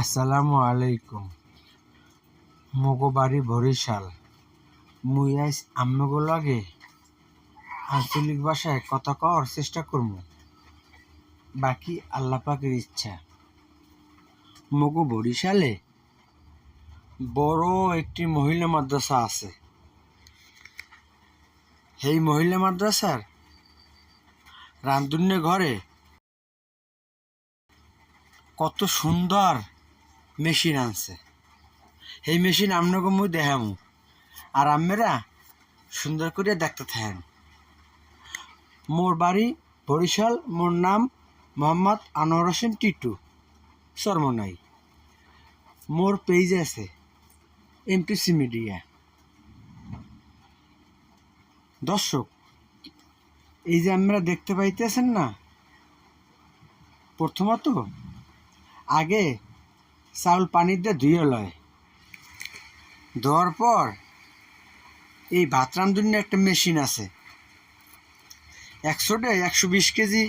আসসালামু আলাইকুম। মগো বাড়ি বরিশাল। মুই আইস আম্মগো লাগে। আঞ্চলিক ভাষায় কথা কওয়ার চেষ্টা করব বাকি আল্লাহ পাকের ইচ্ছা। মগো বরিশালে বড় একটি মহিলা মাদ্রাসা আছে। এই মহিলা মাদ্রাসার রান্ধুন্যে ঘরে কত সুন্দর মেশিন আনছে। এই মেশিন আপনাকে মুই দেখামু। আর আম্মেরা সুন্দর করে দেখতে থাকেন। মোর বাড়ি বরিশাল, মোর নাম মোহাম্মদ আনোয়ার হোসেন টিটু সরমনাই মোর পেজ আছে এমপিসি মিডিয়া দর্শক, এই যে আমরা দেখতে পাইতেছেন না, প্রথমত, আগে চাউল দিয়ে ধুয়ে লয়। ধোয়ার পর এই ভাত রান্ধুন একটা মেশিন আছে। একশোটা একশো বিশ কেজি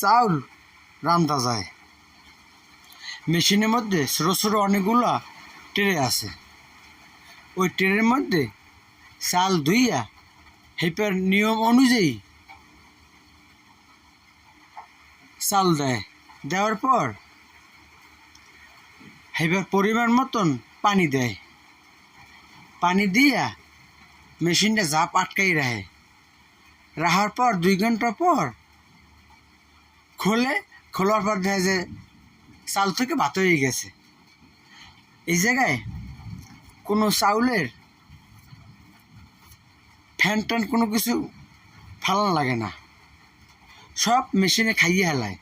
চাউল রান্ধা যায়। মেশিনের মধ্যে ছোটো ছোটো অনেকগুলা ট্রে আছে। ওই ট্রেনের মধ্যে চাল ধুইয়া হেপার নিয়ম অনুযায়ী চাল দেয়। দেওয়ার পর হেবার পরিমাণ মতন পানি দেয়। পানি দিয়া মেশিনটা জাপ আটকাই রাখে। রাখার পর দুই ঘণ্টা পর খোলে, খোলার পর দেখা যে চাল থেকে ভাত হয়ে গেছে। এই জায়গায় কোনো চাউলের ফ্যান ট্যান কোনো কিছু ফালানো লাগে না। সব মেশিনে খাইয়ে হেলায়।